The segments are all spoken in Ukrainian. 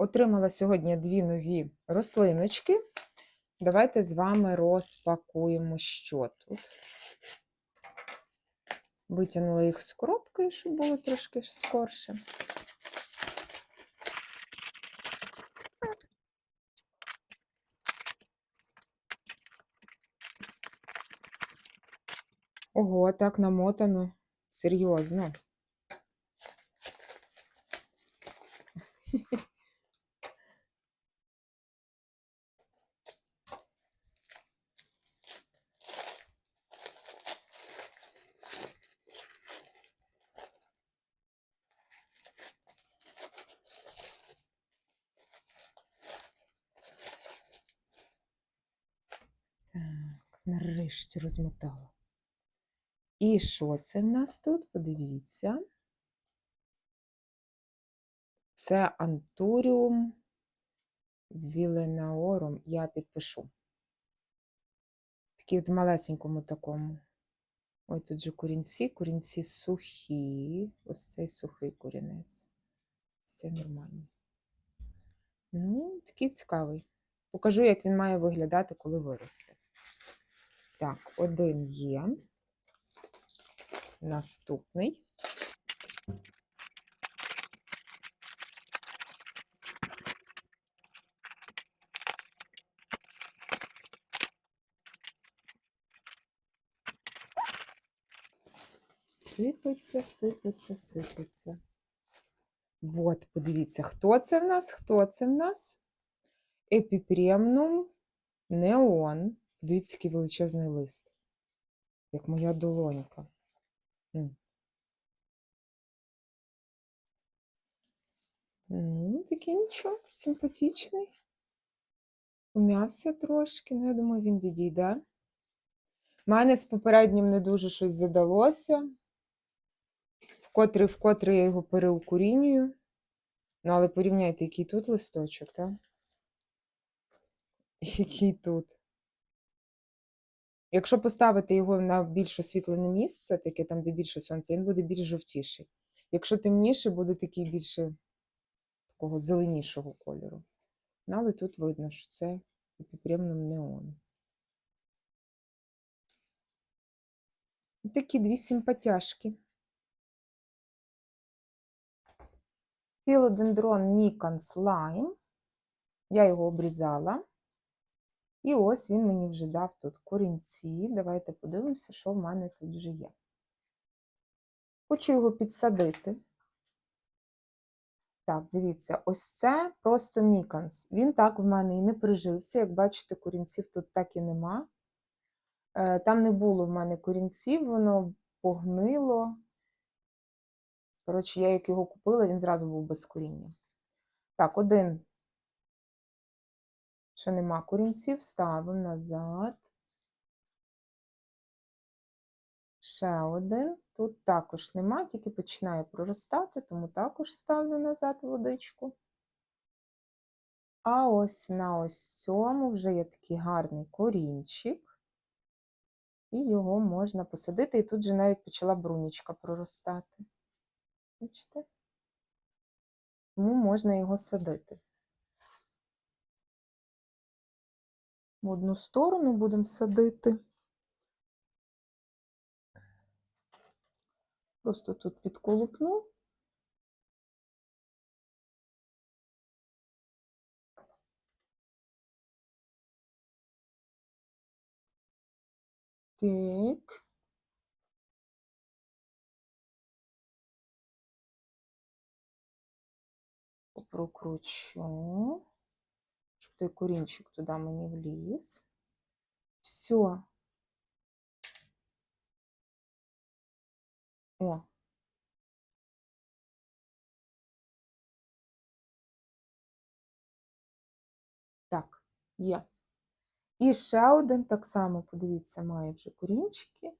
отримала сьогодні дві нові рослиночки. Давайте з вами розпакуємо, що тут. Витягнула їх з коробки, щоб було трошки скорше. Ого, так намотано. Серйозно. Нарешті розмотала. І що це в нас тут? Подивіться. Це антуріум віленаорум. Я підпишу. Такі от малесенькому такому. Ой, тут же корінці, корінці сухі. Ось цей сухий корінець. Ось Це нормальний. Ну, такий цікавий. Покажу, як він має виглядати, коли виросте. Так, один є. Наступний. Сипеться, сипеться, сипеться. От, подивіться, хто це в нас? Хто це в нас? Епіпремнум неон. Дивіться, який величезний лист. Як моя долонька. Ну, такий нічого, симпатичний. Ум'явся трошки, ну, я думаю, він відійде. У мене з попереднім не дуже щось задалося. Вкотре, вкотре я його переукорінюю. Ну, але порівняйте, який тут листочок, так? Який тут. Якщо поставити його на більш освітлене місце, таке там, де більше сонця, він буде більш жовтіший. Якщо темніше, буде такий більше такого зеленішого кольору. Ну, але тут видно, що це епіпремнум неон. Такі дві симпатяшки. Філодендрон Міканс Лайм. Я його обрізала. І ось він мені вже дав тут корінці. Давайте подивимося, що в мене тут вже є. Хочу його підсадити. Так, дивіться, ось це просто міканс. Він так в мене і не прижився. Як бачите, корінців тут так і нема. Е, Там не було в мене корінців, воно погнило. Коротше, я як його купила, він зразу був без коріння. Так, один. Ще нема корінців, ставимо назад. Ще один. Тут також нема, тільки починає проростати, тому також ставлю назад водичку. А ось на ось цьому вже є такий гарний корінчик. І його можна посадити. І тут же навіть почала брунічка проростати. Бачите? Тому можна його садити. В одну сторону будемо садити. Просто тут підколупну. Так. Прокручу, той корінчик туди мені вліз. Все. О. Так, є. І ще один так само, подивіться, має вже корінчики.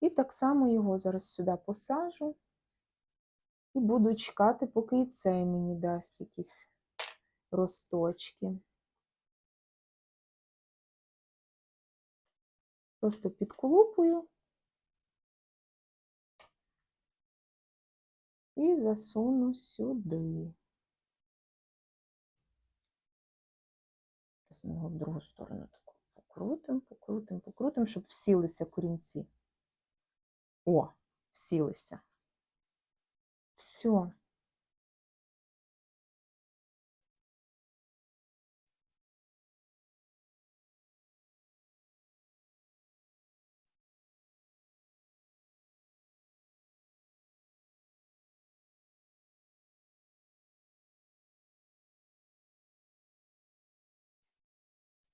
І так само його зараз сюди посажу. І буду чекати, поки і цей мені дасть якісь росточки. Просто підколупую і засуну сюди. Зараз ми його в другу сторону таку покрутимо, покрутимо, покрутимо, щоб всілися корінці. О, всілися. Все.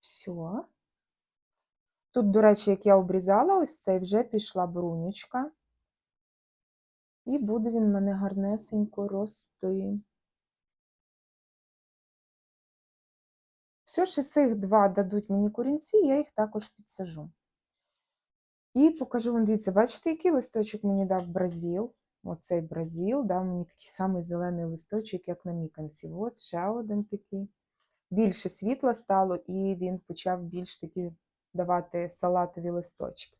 Все. Тут, до речі, як я обрізала ось цей, вже пішла брунючка. І буде він в мене гарнесенько рости. Все, ще цих два дадуть мені корінці, я їх також підсажу. І покажу вам, дивіться, бачите, який листочок мені дав Бразіл? Оцей Бразіл дав мені такий самий зелений листочок, як на міканці. От ще один такий. Більше світла стало, і він почав більш такі давати салатові листочки.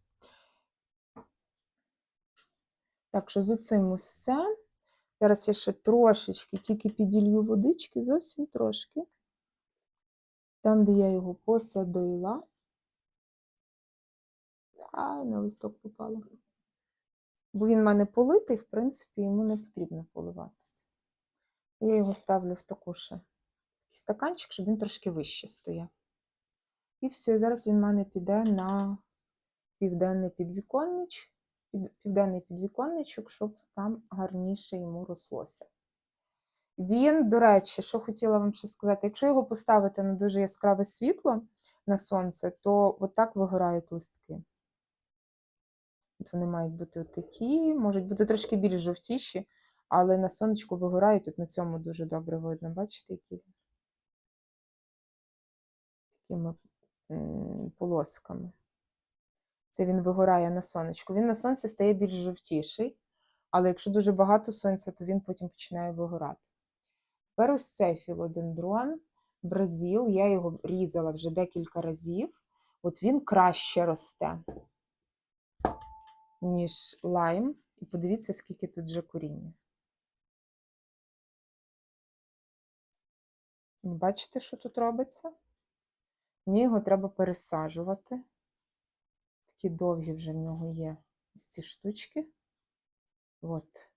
Так що з оцим усе. Зараз я ще трошечки, тільки піділью водички, зовсім трошки. Там, де я його посадила. Ай, на листок попало. Бо він в мене политий, в принципі, йому не потрібно поливатися. Я його ставлю в таку ще стаканчик, щоб він трошки вище стояв. І все, і зараз він в мене піде на південний підвіконнич, під, південний підвіконничок, щоб там гарніше йому рослося. Він, до речі, що хотіла вам ще сказати, якщо його поставити на дуже яскраве світло на сонце, то отак вигорають листки. От вони мають бути такі, можуть бути трошки більш жовтіші, але на сонечку вигорають, тут на цьому дуже добре видно. Бачите, які такими полосками. Це він вигорає на сонечку. Він на сонці стає більш жовтіший, але якщо дуже багато сонця, то він потім починає вигорати. Тепер ось цей філодендрон, Бразил, я його різала вже декілька разів. От він краще росте, ніж лайм. І подивіться, скільки тут вже коріння. Бачите, що тут робиться? Мені його треба пересаджувати. Такі довгі вже в нього є ось ці штучки. От.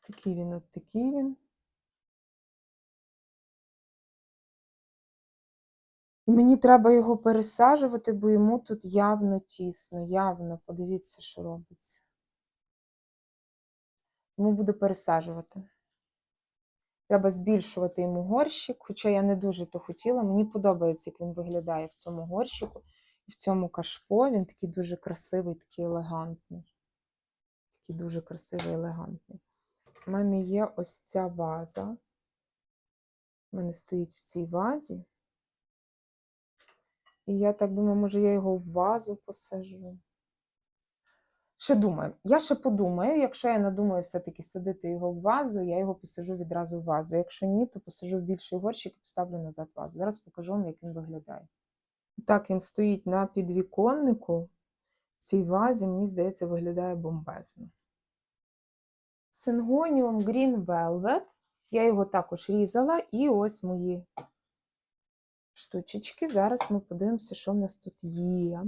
Такий він, от такий він. І мені треба його пересаджувати, бо йому тут явно тісно, явно. Подивіться, що робиться. Тому буду пересаджувати. Треба збільшувати йому горщик, хоча я не дуже то хотіла. Мені подобається, як він виглядає в цьому горщику і в цьому кашпо. Він такий дуже красивий, такий елегантний. Такий дуже красивий, елегантний. У мене є ось ця ваза. У мене стоїть в цій вазі. І я так думаю, може, я його в вазу посажу. Ще думаю, я ще подумаю, якщо я надумаю все-таки садити його в вазу, я його посажу відразу в вазу. Якщо ні, то посажу в більший горщик і поставлю назад вазу. Зараз покажу вам, як він виглядає. Так, він стоїть на підвіконнику. В цій вазі, мені здається, виглядає бомбезно. Сингоніум Green Velvet. Я його також різала, і ось мої штучечки. Зараз ми подивимося, що в нас тут є.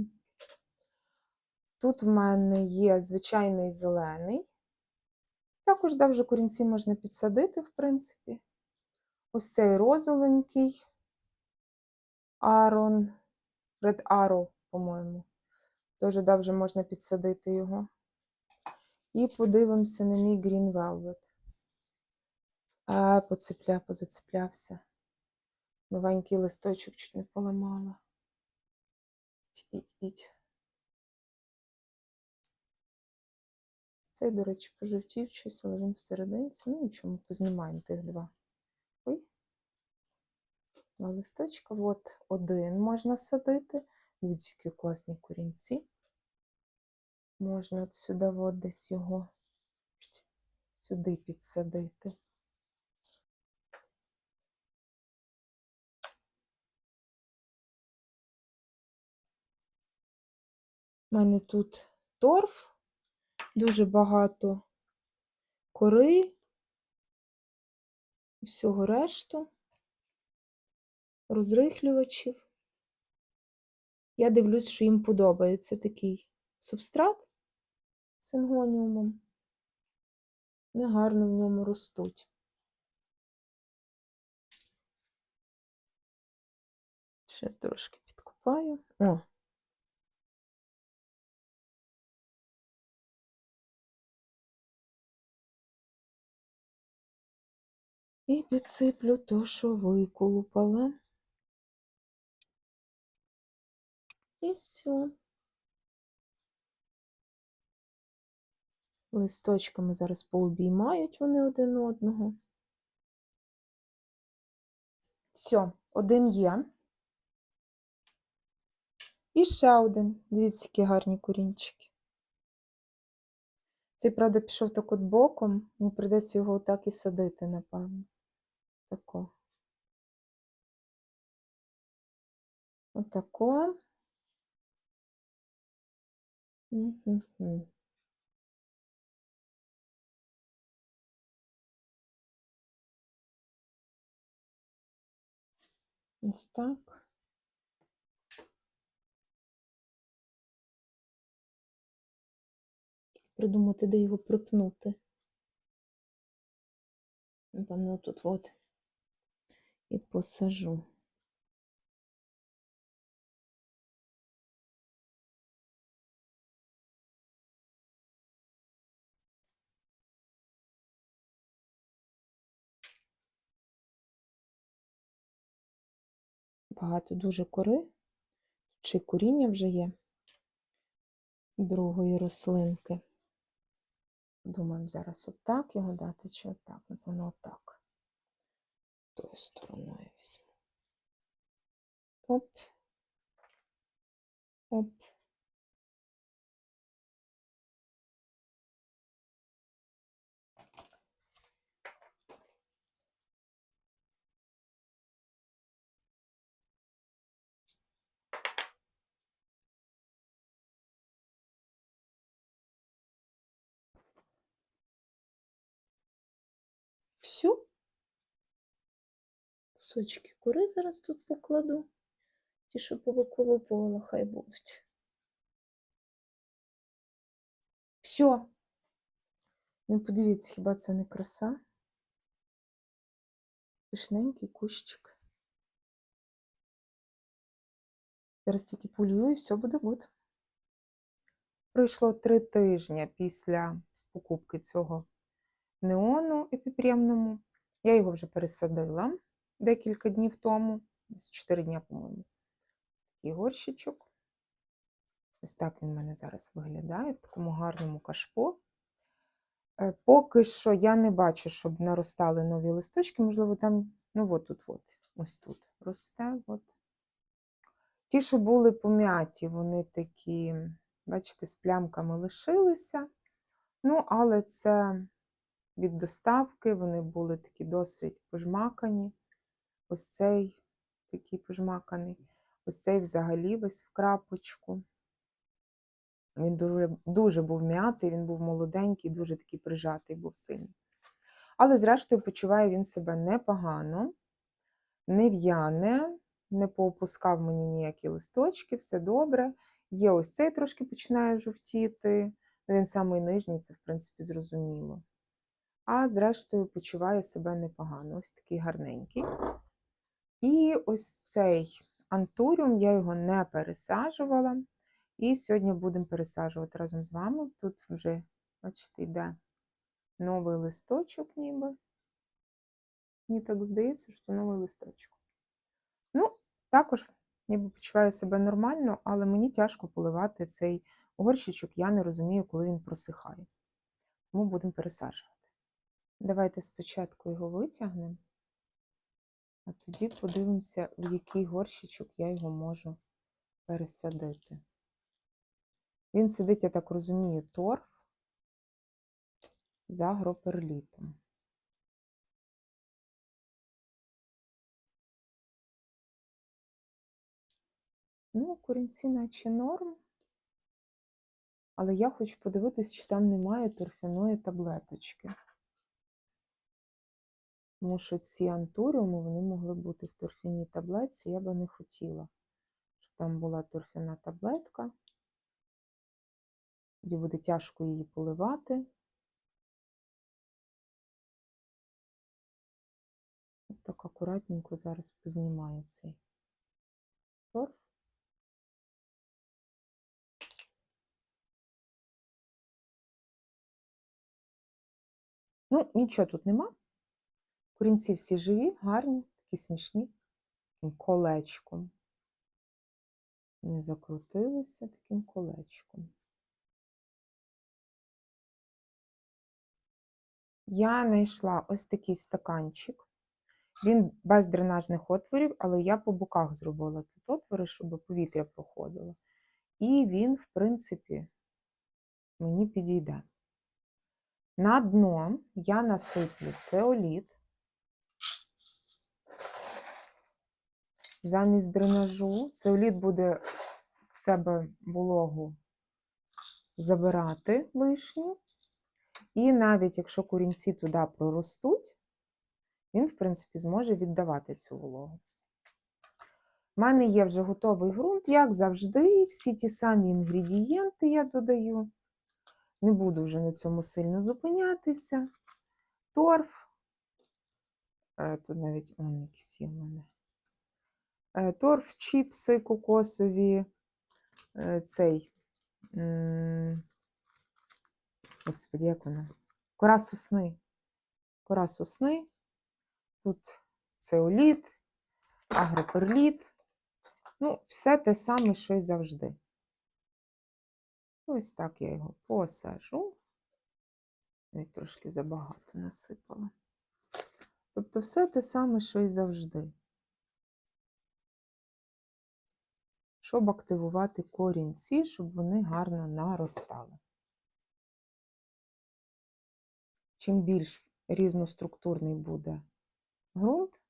Тут в мене є звичайний зелений. Також да, вже корінці можна підсадити, в принципі. Ось цей розовенький Арон, Red Arrow, по-моєму. Теж да, вже можна підсадити його. І подивимося на мій Green Velvet. А, поцепля, позацеплявся. Новенький листочок чуть не поламала. Іть, іть. Цей, до речі, пожовтів щось, але він всерединці. Ну, нічого, ми познімаємо тих два. Ой. Два листочка. От один можна садити. Дивіться, які класні корінці. Можна от сюди от десь його сюди підсадити. У мене тут торф, дуже багато кори, всього решту. розрихлювачів. Я дивлюсь, що їм подобається такий субстрат з сингоніумом. Вони гарно в ньому ростуть. Ще трошки підкопаю. О! І підсиплю то, що виколупала. І все. Листочками зараз пообіймають вони один одного. Все, один є. І ще один. Дивіться, які гарні корінчики. Цей, правда, пішов так от боком, мені прийдеться його отак і садити, напевно. Тако. Отако. Мгм. Ось так. Придумати, де його припнути. Напевно, тут от і посажу. Багато дуже кори, чи коріння вже є другої рослинки. Думаємо зараз отак його дати, чи отак, напевно, отак. Тою стороною візьму. Оп. Оп. Всю. Кусочки кори зараз тут покладу. Ті, що повиколупувала, хай будуть. Все. Ну, подивіться, хіба це не краса? Пишненький кущик. Зараз тільки полюю і все буде гуд. Пройшло три тижні після покупки цього неону епіпремному. Я його вже пересадила декілька днів тому, десь 4 дні, по-моєму. Такий горщичок. Ось так він в мене зараз виглядає в такому гарному кашпо. Е, Поки що я не бачу, щоб наростали нові листочки. Можливо, там, ну от тут, от, ось тут росте. От. Ті, що були пом'яті, вони такі, бачите, з плямками лишилися. Ну, але це від доставки, вони були такі досить пожмакані. Ось цей такий пожмаканий, ось цей взагалі весь в крапочку. Він дуже дуже був м'ятий, він був молоденький, дуже такий прижатий був сильний. Але, зрештою, почуває він себе непогано, не в'яне, не поопускав мені ніякі листочки, все добре. Є ось цей трошки починає жовтіти, ну, він самий нижній, це, в принципі, зрозуміло. А зрештою, почуває себе непогано. Ось такий гарненький. І ось цей антуріум, я його не пересаджувала. І сьогодні будемо пересаджувати разом з вами. Тут вже, бачите, йде новий листочок, ніби. Мені так здається, що новий листочок. Ну, також ніби почуваю себе нормально, але мені тяжко поливати цей горщичок. Я не розумію, коли він просихає. Тому будемо пересаджувати. Давайте спочатку його витягнемо, а тоді подивимося, в який горщичок я його можу пересадити. Він сидить, я так розумію, торф з агроперлітом. Ну, корінці наче норм. Але я хочу подивитись, чи там немає торфяної таблеточки. Тому що ці антуріуми вони могли бути в торфяній таблетці, я би не хотіла, щоб там була торфяна таблетка. Тоді буде тяжко її поливати. Так акуратненько зараз познімаю цей торф. Ну, нічого тут нема. Корінці всі живі, гарні, такі смішні, таким колечком. Не закрутилися таким колечком. Я знайшла ось такий стаканчик. Він без дренажних отворів, але я по боках зробила тут отвори, щоб повітря проходило. І він, в принципі, мені підійде. На дно я насиплю цеоліт. Замість дренажу цеоліт буде в себе вологу забирати лишню. І навіть якщо корінці туди проростуть, він, в принципі, зможе віддавати цю вологу. У мене є вже готовий ґрунт, як завжди, всі ті самі інгредієнти я додаю. Не буду вже на цьому сильно зупинятися. Торф. Е, Тут навіть он якийсь є в мене. Е, Торф, чіпси кокосові, е, цей. Господи, як вона? Кора сосни. Кора сосни. Тут цеоліт, агроперліт. Ну, все те саме, що й завжди. Ось так я його посажу. Навіть трошки забагато насипала. Тобто все те саме, що й завжди. Щоб активувати корінці, щоб вони гарно наростали. Чим більш різноструктурний буде ґрунт,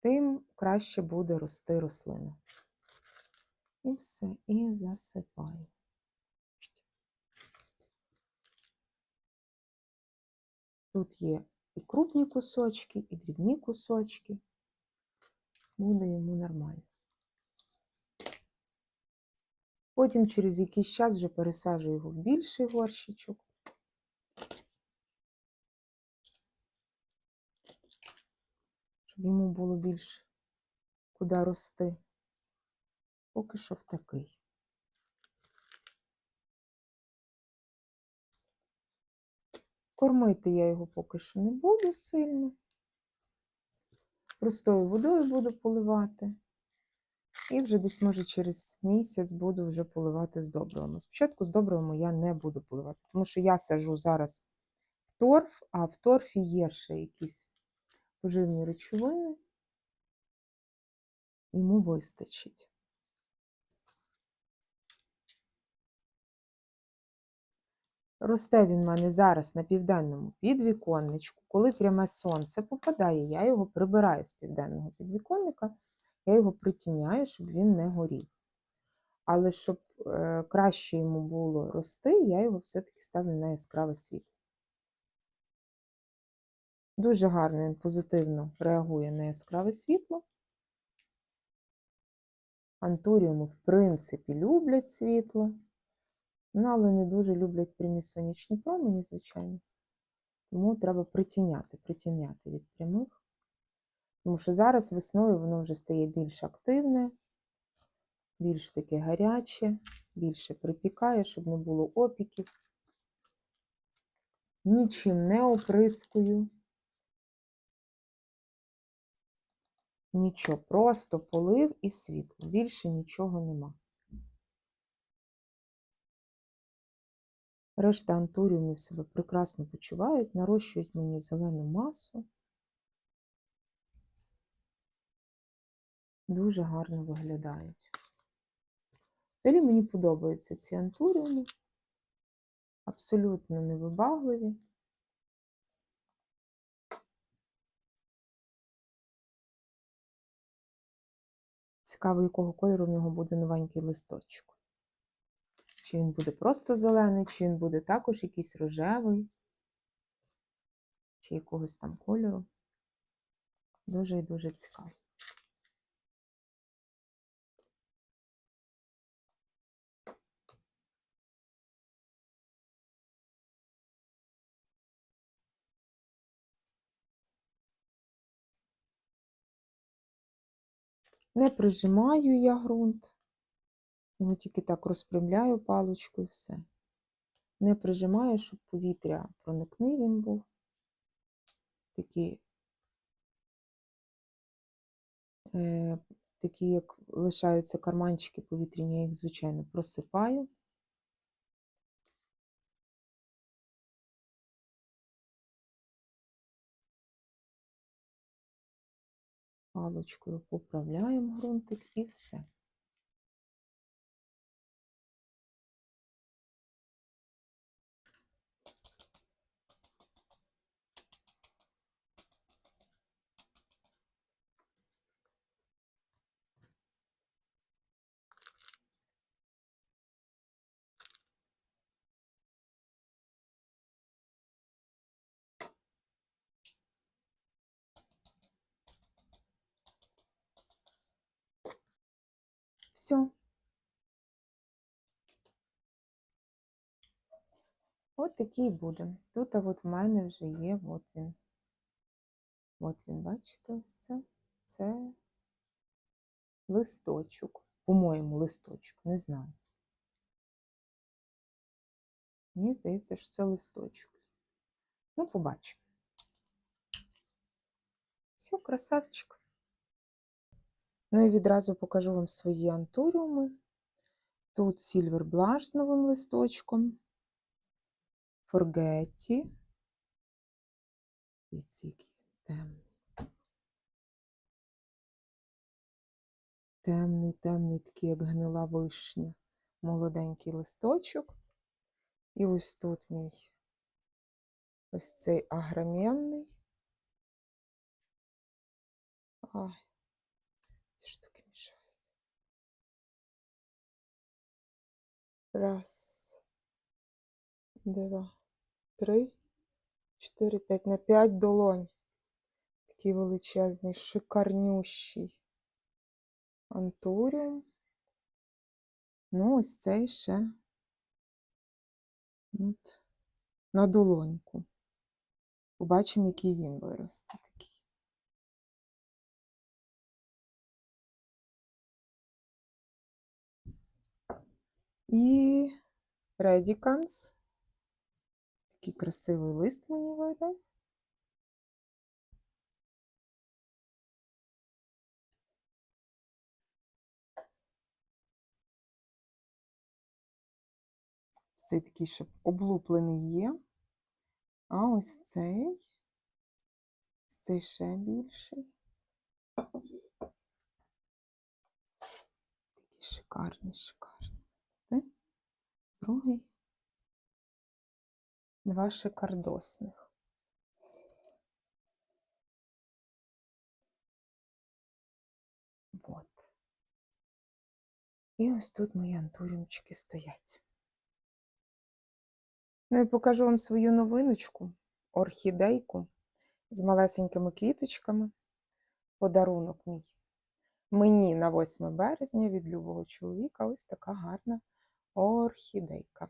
тим краще буде рости рослина. І все, і засипаю. Тут є і крупні кусочки, і дрібні кусочки. Буде йому нормально. Потім через якийсь час вже пересаджую його в більший горщичок. Щоб йому було більше куди рости. Поки що в такий. Кормити я його поки що не буду сильно. Простою водою буду поливати. І вже десь, може, через місяць буду вже поливати з добривами. Спочатку з добривами я не буду поливати, тому що я сажу зараз в торф, а в торфі є ще якісь поживні речовини. Йому вистачить. Росте він в мене зараз на південному підвіконничку. Коли пряме сонце попадає, я його прибираю з південного підвіконника, я його притіняю, щоб він не горів. Але щоб е, краще йому було рости, я його все-таки ставлю на яскраве світло. Дуже гарно він позитивно реагує на яскраве світло. Антуріуми, в принципі, люблять світло. Ну, але не дуже люблять прямі сонячні промені, звичайно. Тому треба притіняти, притіняти від прямих. Тому що зараз весною воно вже стає більш активне, більш таке гаряче, більше припікає, щоб не було опіків. Нічим не оприскую. Нічого, просто полив і світло. Більше нічого нема. Решта антуріумів себе прекрасно почувають, нарощують мені зелену масу. Дуже гарно виглядають. Взагалі мені подобаються ці антуріуми. Абсолютно невибагливі. Цікаво, якого кольору в нього буде новенький листочок. Чи він буде просто зелений, чи він буде також якийсь рожевий, чи якогось там кольору. Дуже і дуже цікаво. Не прижимаю я ґрунт, його тільки так розпрямляю палочку і все. Не прижимаю, щоб повітря проникне він був. Такі, е, такі, як лишаються карманчики повітряні, я їх, звичайно, просипаю. Паличкою поправляємо ґрунтик і все. Все. От такий буде. Тут а от в мене вже є, от він. От він, бачите, ось це. Це листочок. По-моєму, листочок, не знаю. Мені здається, що це листочок. Ну, побачимо. Все, красавчик. Ну і відразу покажу вам свої антуріуми. Тут Silver Blush з новим листочком. Форгетті. І ці темний. Темний, темний, такий, як гнила вишня. Молоденький листочок. І ось тут мій ось цей агроменний. Ай, Раз, два, три, чотири, п'ять. На п'ять долонь. Такий величезний, шикарнющий антуріум. Ну, ось цей ще от, на долоньку. Побачимо, який він виросте такий. І Redicans. Такий красивий лист мені видав. Цей такий ще облуплений є. А ось цей, цей ще більший. Такий шикарний, шикарний. Другий. Два шикардосних. Вот. І ось тут мої антуріумчики стоять. Ну і покажу вам свою новиночку, орхідейку з малесенькими квіточками. Подарунок мій. Мені на 8 березня від любого чоловіка ось така гарна орхідейка.